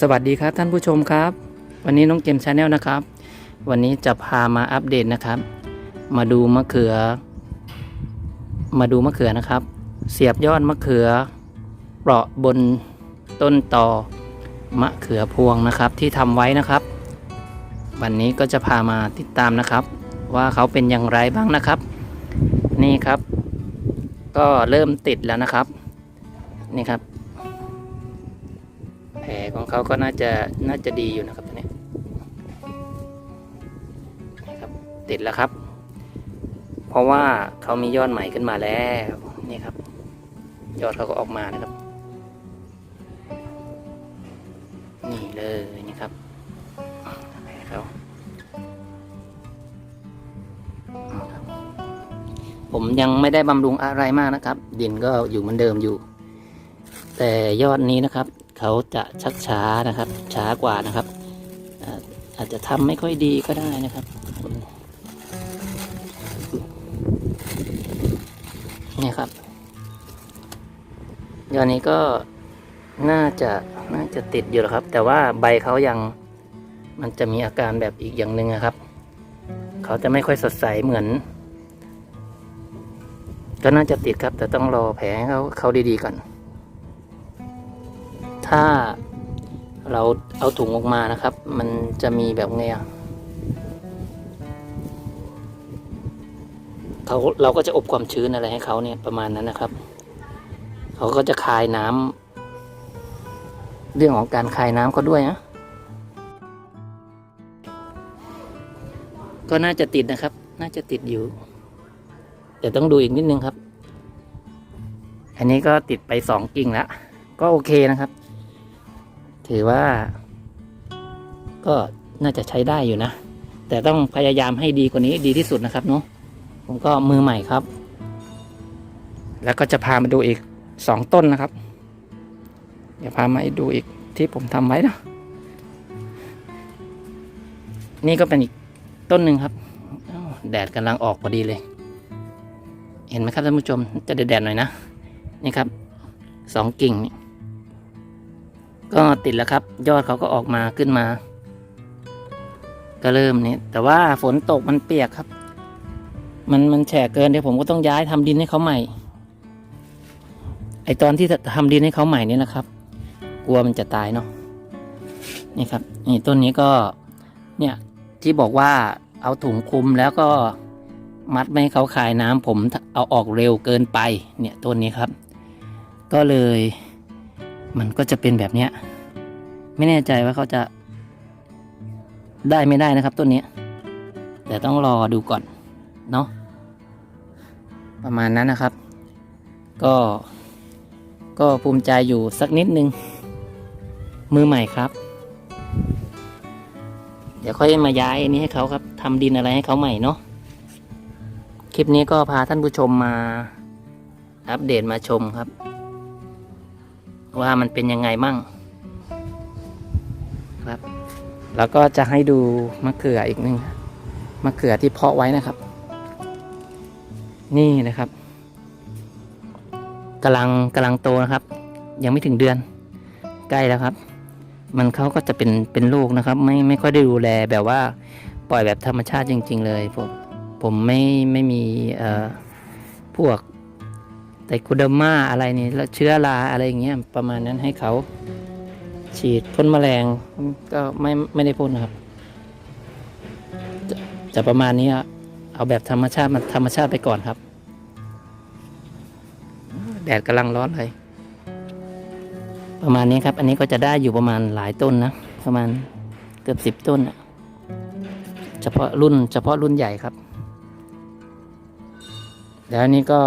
สวัสดีครับท่านผู้ชมครับ วันนี้น้องเกมชาแนลนะครับ วันนี้จะพามาอัปเดตนะครับ มาดูมะเขือ มาดูมะเขือนะครับ เสียบยอดมะเขือเปราะบนต้นตอมะเขือพวงนะครับที่ทำไว้นะครับ วันนี้ก็จะพามาติดตามนะครับ ว่าเขาเป็นอย่างไรบ้างนะครับ นี่ครับ ก็เริ่มติดแล้วนะครับ นี่ครับ แผลของเขาก็น่าจะน่าจะดีอยู่นะครับตัวนี้นะครับติดแล้วครับ เพราะว่าเขามียอดใหม่ขึ้นมาแล้วนี่ครับ ยอดเขาก็ออกมานะครับ นี่เลยนี่ครับแผลเขาผมยังไม่ได้บำรุงอะไรมากนะครับ ดินก็อยู่เหมือนเดิมอยู่ แต่ยอดนี้นะครับ เขาจะชักช้านะครับ ช้ากว่านะครับ อาจจะทำไม่ค่อยดีก็ได้นะครับนี่ครับยอดนี้ก็น่าจะน่าจะติดอยู่หรอกครับ แต่ว่าใบเขายังมันจะมีอาการแบบอีกอย่างหนึ่งนะครับ เขาจะไม่ค่อยสดใสเหมือน ก็น่าจะติดครับ แต่ต้องรอแผลเขาเขาดีๆก่อน ถ้าเราเอาถุงออกมานะครับ มันจะมีแบบไงอะเขาเราก็จะอบความชื้นอะไรให้เขาเนี่ยประมาณนั้นนะครับ เขาก็จะคายน้ำเรื่องของการคายน้ำเขาด้วยนะก็น่าจะติดนะครับ น่าจะติดอยู่ แต่ต้องดูอีกนิดนึงครับ อันนี้ก็ติดไปสองกิ่งแล้ว ก็โอเคนะครับ ถือว่า ก็น่าจะใช้ได้อยู่นะ แต่ต้องพยายามให้ดีกว่านี้ดีที่สุดนะครับเนาะผมก็มือใหม่ครับ แล้วก็จะพามาดูอีกสองต้นนะครับ เดี๋ยวพามาดูอีกที่ผมทำไว้นะนี่ก็เป็นอีกต้นหนึ่งครับแดดกำลังออกพอดีเลย เห็นไหมครับท่านผู้ชมจะแดดๆหน่อยนะนี่ครับสองกิ่งนี่ ก็ติดแล้วครับ ยอดเขาก็ออกมาขึ้นมา ก็เริ่มนี่แต่ว่าฝนตกมันเปียกครับ มันมันแฉะเกินเดี๋ยวผมก็ต้องย้ายทำดินให้เขาใหม่ ไอตอนที่ทำดินให้เขาใหม่นี่นะครับ กลัวมันจะตายเนาะนี่ครับ นี่ต้นนี้ก็ เนี่ยที่บอกว่าเอาถุงคลุมแล้วก็มัดไม่ให้เขาคายน้ำผมเอาออกเร็วเกินไป เนี่ยต้นนี้ครับ ก็เลย มันก็จะเป็นแบบเนี้ย ไม่แน่ใจว่าเขาจะ ได้ไม่ได้นะครับต้นนี้แต่ต้องรอดูก่อน เนาะประมาณนั้นนะครับ ก็ ก็ภูมิใจอยู่สักนิดนึง มือใหม่ครับ เดี๋ยวค่อยมาย้ายอันนี้ให้เขาครับทำดินอะไรให้เขาใหม่เนาะคลิปนี้ก็พาท่านผู้ชมมาอัปเดตมาชมครับ ว่ามันเป็นยังไงมั่งครับ แล้วก็จะให้ดูมะเขืออีกหนึ่งมะเขือที่เพาะไว้นะครับ นี่นะครับกำลังกำลังโตนะครับ ยังไม่ถึงเดือน ใกล้แล้วครับ มันเขาก็จะเป็นเป็นลูกนะครับ ไม่ไม่ค่อยได้ดูแลแบบว่า ปล่อยแบบธรรมชาติจริง ๆ เลยผมผมไม่ไม่มีเอ่อพวก แต่คูเดอร์มาอะไรนี่แล้วเชื้อราอะไรอย่างเงี้ยประมาณนั้นให้เขาฉีดพ่นแมลงก็ไม่ไม่ได้พ่นครับจะจะประมาณนี้เอาแบบธรรมชาติมันธรรมชาติไปก่อนครับ แดดกำลังร้อนเลย ประมาณนี้ครับ อันนี้ก็จะได้อยู่ประมาณหลายต้นนะ ประมาณเกือบสิบต้นเฉพาะรุ่น เฉพาะรุ่นใหญ่ครับ แล้วนี้ก็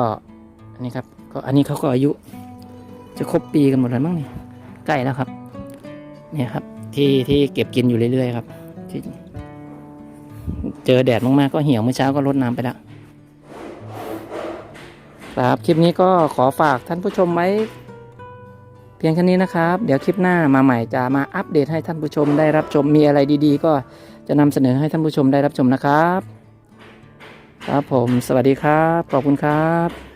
อันนี้ครับ ก็อันนี้เขาก็อายุ จะครบปีกันหมดแล้วมั้งนี่ใกล้แล้วครับ เนี่ยครับ ที่ที่เก็บกินอยู่เรื่อยๆครับที่เจอแดดมากๆก็เหี่ยวเมื่อเช้าก็รดน้ำไปแล้วครับคลิปนี้ก็ขอฝากท่านผู้ชมไว้เพียงแค่นี้นะครับ เดี๋ยวคลิปหน้ามาใหม่จะมาอัปเดตให้ท่านผู้ชมได้รับชมมีอะไรดีๆ ก็จะนำเสนอให้ท่านผู้ชมได้รับชมนะครับ ครับผม สวัสดีครับ ขอบคุณครับ